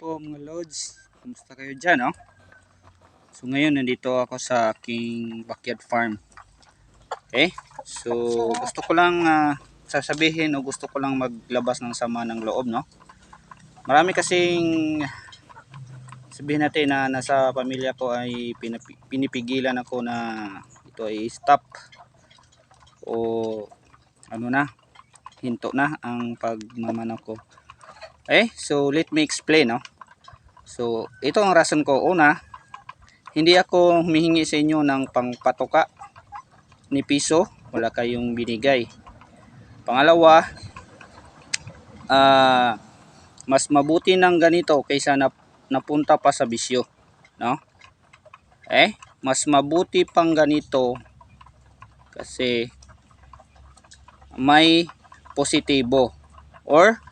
po mga lods. Kumusta kayo dyan, oh? So ngayon nandito ako sa aking backyard farm. Okay? So gusto ko lang ah, sasabihin o gusto ko lang maglabas ng sama ng loob, no? Marami kasing sabihin natin na nasa pamilya ko ay pinipigilan ako na ito ay stop o ano na hinto na ang pagmamanaw ko Okay, so let me explain, no? So, ito ang rason ko. Una, hindi ako humihingi sa inyo ng pangpatoka ni piso. Wala kayong binigay. Pangalawa, ah, mas mabuti ng ganito kaysa na, napunta pa sa bisyo. No? Eh, mas mabuti pang ganito kasi may positibo or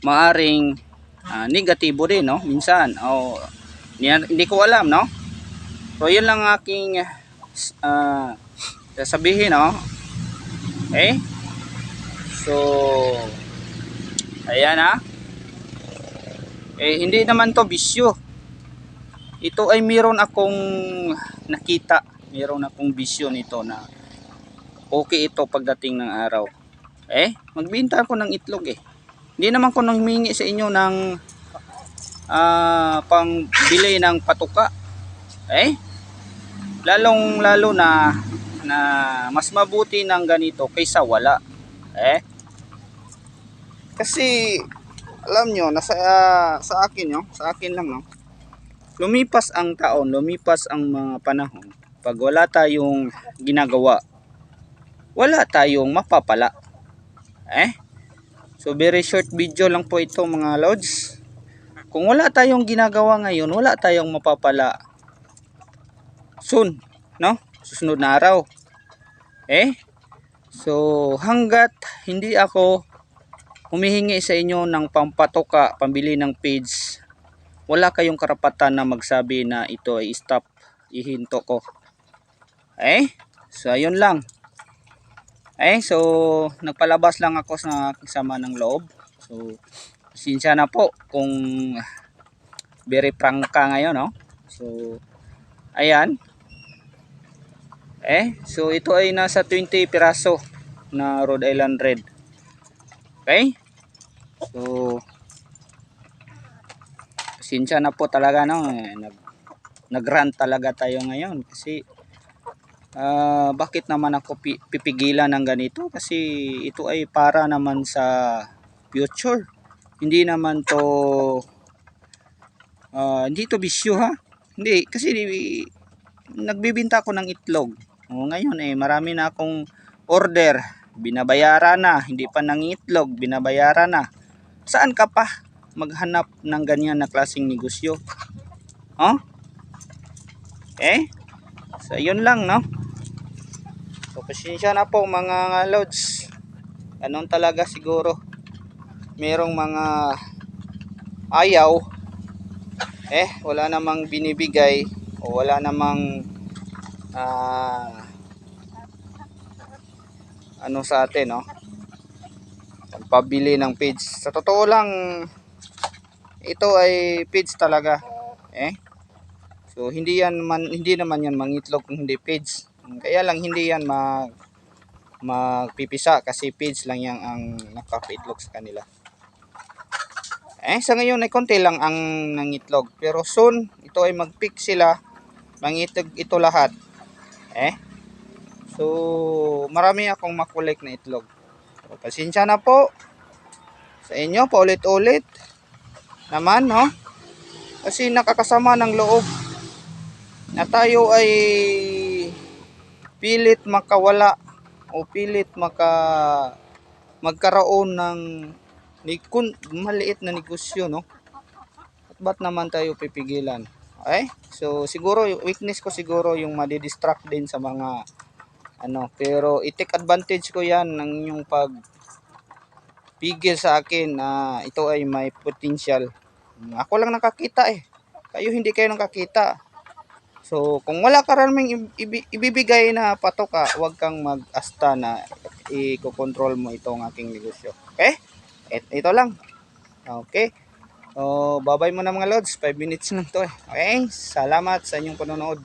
maaring ah, negatibo din no? Minsan o niyan- hindi ko alam no? So yun lang aking ah, sasabihin no? Okay? So ayan ha eh hindi naman to bisyo. Ito ay meron akong nakita. Meron akong bisyo nito na okay ito pagdating ng araw. Eh magbinta ako ng itlog eh hindi naman ko nang humingi sa inyo ng ah, pangbili ng patuka. Eh? Lalong lalo na na mas mabuti ng ganito kaysa wala. Eh? Kasi alam nyo, nasa ah, sa akin no, sa akin lang no. Lumipas ang taon, lumipas ang mga panahon. Pag wala tayong ginagawa, wala tayong mapapala. Eh? So very short video lang po ito mga lods. Kung wala tayong ginagawa ngayon, wala tayong mapapala. Soon, no? Susunod na araw. Eh? So hanggat hindi ako humihingi sa inyo ng pampatoka, pambili ng page, wala kayong karapatan na magsabi na ito ay stop, ihinto ko. Eh? So ayun lang. Eh, so nagpalabas lang ako sa aking sama ng loob. So, sinsya na po kung very prank ka ngayon, no? So, ayan. Eh, so ito ay nasa 20 piraso na Rhode Island Red. Okay? So, sinsya na po talaga, no? Eh, nag, nag-rant talaga tayo ngayon kasi Ah, bakit naman ako pi- pipigilan ng ganito? Kasi ito ay para naman sa future. Hindi naman to ah, hindi to bisyo ha. Hindi kasi nagbibinta ako ng itlog. O, ngayon eh marami na akong order. Binabayaran na, hindi pa nang itlog, binabayaran na. Saan ka pa maghanap ng ganyan na klaseng negosyo? Oh? Eh? So, yun lang, no? So, pasensya na po mga loads. Ganun talaga siguro. Merong mga ayaw. Eh, wala namang binibigay o wala namang ah, ano sa atin, no? Pagpabili ng page. Sa totoo lang, ito ay page talaga. Eh? So, hindi yan man, hindi naman yan mangitlog kung hindi page. Kaya lang hindi yan mag magpipisa kasi page lang yan ang nakapaitlog sa kanila. Eh, sa ngayon ay konti lang ang nangitlog. Pero soon, ito ay mag-pick sila. Mangitlog ito lahat. Eh? So, marami akong makulik na itlog. So, pasensya na po sa inyo, paulit-ulit. Naman, no? Kasi nakakasama ng loob na tayo ay pilit makawala o pilit maka magkaroon ng kun maliit na negosyo no? At ba't naman tayo pipigilan? Okay? So siguro yung weakness ko siguro yung madidistract din sa mga ano pero i-take advantage ko yan ng inyong pag pigil sa akin na ito ay may potential. Ako lang nakakita eh. Kayo hindi kayo nakakita So, kung wala ka ibi- ibibigay na patoka, huwag kang mag-asta na i-control mo itong aking negosyo. Okay? Et, ito lang. Okay? So, babay mo na mga lods. 5 minutes lang to eh. Okay? Salamat sa inyong panonood.